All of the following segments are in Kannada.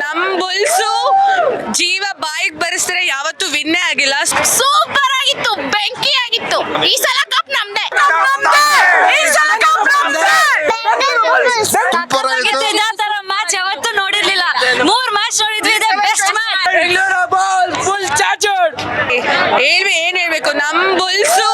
ನಮ್ ಬುಲ್ಸು ಜೀವ ಬಾಯಿಗೆ ಬರೆಸಿದ್ರೆ ಯಾವತ್ತು ವಿನ್ನೇ ಆಗಿಲ್ಲ. ಸೂಪರ್ ಆಗಿತ್ತು ಬೆಂಕಿ ಆಗಿತ್ತು. ಈ ಸಲ ಕಪ್ ನಮ್ದೆ. ತರ ಮ್ಯಾಚ್ ಯಾವತ್ತೂ ನೋಡಿರ್ಲಿಲ್ಲ. ಮೂರ್ ಮ್ಯಾಚ್ ನೋಡಿದ್ವಿ ಇದೆ ಬೆಸ್ಟ್ ಮ್ಯಾಚ್ ಹೇಳ್ವಿ ಏನ್ ಹೇಳ್ಬೇಕು ನಮ್ ಬುಲ್ಸು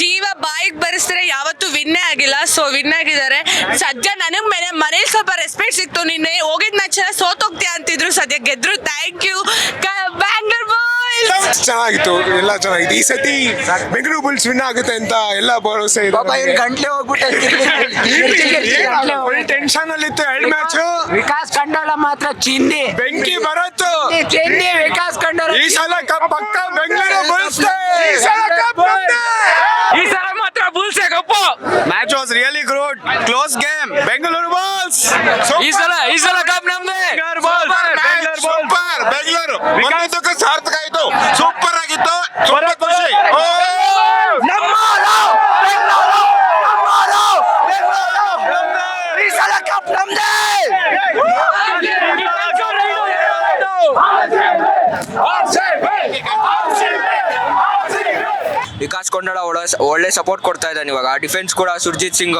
ಜೀವ ಬಾಯಿಗೆ ಬರೆಸಿದ್ರೆ ಯಾವತ್ತೂ ವಿನ್ನೇ ಆಗಿಲ್ಲ. ಸೊ ವಿನ್ ಆಗಿದ್ದಾರೆ. ಸದ್ಯ ನನಗೆ ಮನೆ ಮನೇಲಿ ಸ್ವಲ್ಪ ರೆಸ್ಪೆಕ್ಟ್ ಸಿಕ್ತು. ನಿನ್ನೆ ಹೋಗಿದ್ ಮ್ಯಾಚ್ ಎಲ್ಲ ಸೋತೋಗ್ತೀಯ ಅಂತಿದ್ರು ಸದ್ಯ ಗೆದ್ರು. ಥ್ಯಾಂಕ್ ಯು ಬ್ಯಾಂಗ್ಳೂರ್ ಬಾಯ್ಸ್ ಚೆನ್ನಾಗಿತ್ತು. ಎಲ್ಲ ಚೆನ್ನಾಗಿತ್ತು. ಈ ಸತಿ ಬೆಂಗಳೂರು ಬುಲ್ಸ್ ವಿನ್ ಆಗುತ್ತೆ ಅಂತ ಎಲ್ಲ ಭರವಸೆ ಇದೆ ಪಾಪ ಇವ್ರು ಗಂಟ್ಲೆ ಹೋಗ್ಬಿಟ್ಟು ಟೆನ್ಷನ್ ಅಲ್ಲಿ ಇತ್ತು ಎರಡು ಮ್ಯಾಚ್ ವಿಕಾಸ್ ಕಂಡೋಳ ಮಾತ್ರ ಚಿಂದಿ ಬೆಂಕಿ ಬರತ್ತು. ಚಿಂದಿ ವಿಕಾಸ್ ಕಂಡೋಳ ಈ ಸಲ ಕಪ್ ಪಕ್ಕ ಬೆಂಗಳೂರು ಬುಲ್ಸ್ ಈ ಸಲ ಕಪ್ ಈ ಸಲ ಮಾತ್ರ ಬುಲ್ಸೆ cup match was really good close game Bengaluru Bulls ಈ ಸಲ ಈ ಸಲ ಕಪ್ ನಮ್ದೆ ಸೂಪರ್ ಬೆಂಗಳೂರು ಒಂದಕ್ಕೆ ಸಾರ್ಥಕ ಆಯ್ತು ಸೂಪರ್ ಆಗಿತ್ತು ಸೂಪರ್ ಖುಷಿ ಓ! ಈ ಸಲ ಕಪ್ ನಮ್ದೆ ವಿಕಾಸ್ ಕೊಂಡಾಳ ಒಳ್ಳೆ ಸಪೋರ್ಟ್ ಕೊಡ್ತಾ ಇದ್ದಾನೆ ಇವಾಗ. ಡಿಫೆನ್ಸ್ ಕೂಡ Surjeet Singh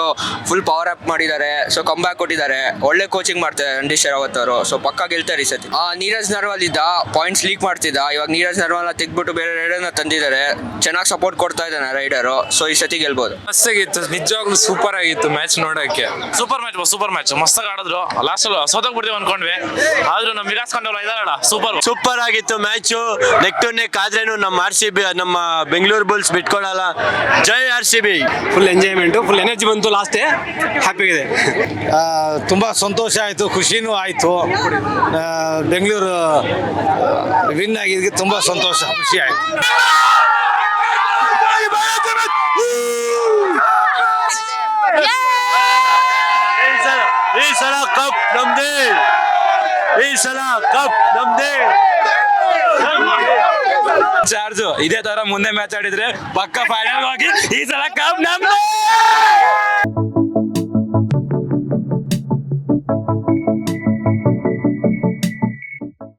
full power up ಮಾಡಿದ್ದಾರೆ. ಸೊ ಕಮ್ ಬ್ಯಾಕ್ ಕೊಟ್ಟಿದ್ದಾರೆ. ಒಳ್ಳೆ ಕೋಚಿಂಗ್ ಮಾಡ್ತಾರೆ ರಂಡೀಶ್ ಶರಾವತ್ ಅವರು. ಸೊ ಪಕ್ಕ ಗೆಲ್ತಾರೆ ಈ ಸತಿ. ಆ, ನೀರಜ್ ನರ್ವಾಲ್ ಇದ್ದ ಪಾಯಿಂಟ್ಸ್ ಲೀಕ್ ಮಾಡ್ತಿದ್ದ. ಇವಾಗ ನೀರಜ್ ನರ್ವಾಲ್ ತೆಗ್ಬಿಟ್ಟು ಬೇರೆ ರೈಡರ್ನ ತಂದಿದ್ದಾರೆ. ಚೆನ್ನಾಗಿ ಸಪೋರ್ಟ್ ಕೊಡ್ತಾ ಇದ್ದಾನೆ ರೈಡರು ಸೊ ಈ ಸತಿ ಗೆಲ್ಬೋದು. ಮಸ್ತಾಗಿತ್ತು ನಿಜವಾಗ್ಲೂ ಸೂಪರ್ ಆಗಿತ್ತು ಮ್ಯಾಚ್ ನೋಡಕ್ಕೆ ಸೂಪರ್ ಮ್ಯಾಚ್ ಸೂಪರ್ ಮ್ಯಾಚ್ ಮಸ್ತಾಗಿ ಆಡಿದ್ರು. ಲಾಸ್ಟ್ ಸೋತೋಗ್ಬಿಡ್ತೀವಿ ಅನ್ಕೊಂಡ್ವಿ. ಆದ್ರೂ ನಮ್ಮ ವಿಕಾಸ್ ಕಂಡವ್ರ ಇದಾರಲ್ಲ ಸೂಪರ್ ಸೂಪರ್ ಆಗಿತ್ತು ಮ್ಯಾಚು ನೆಕ್ ಟು ನೆಕ್ ಆದ್ರೇನು ನಮ್ಮ ಆರ್ ಸಿ ಬಿ ನಮ್ಮ ಬೆಂಗಳೂರು ಬುಲ್ಸ್ ಬಿಟ್ಕೊಳಲ್ಲ. ಜೈ R C B. Full enjoyment full energy ಬಂತು ಲಾಸ್ಟೇ ಹ್ಯಾಪಿಗಿದೆ ತುಂಬ ಸಂತೋಷ ಆಯಿತು ಖುಷಿನೂ ಆಯಿತು. ಬೆಂಗಳೂರು ವಿನ್ ಆಗಿದ್ದಕ್ಕೆ ತುಂಬ ಸಂತೋಷ ಖುಷಿ ಆಯಿತು. ಈ ಸಲ ಕಪ್ ನಮ್ದೇ. ಈ ಸಲ ಕಪ್ ನಮ್ದೇ. ಚಾರ್ಜು ಇದೇ ತರ ಮುಂದೆ ಮ್ಯಾಚ್ ಆಡಿದ್ರೆ ಪಕ್ಕ ಫೈನಲ್ ಹೋಗಿ ಈ ಸಲ ಕಪ್ ನಮ್ದು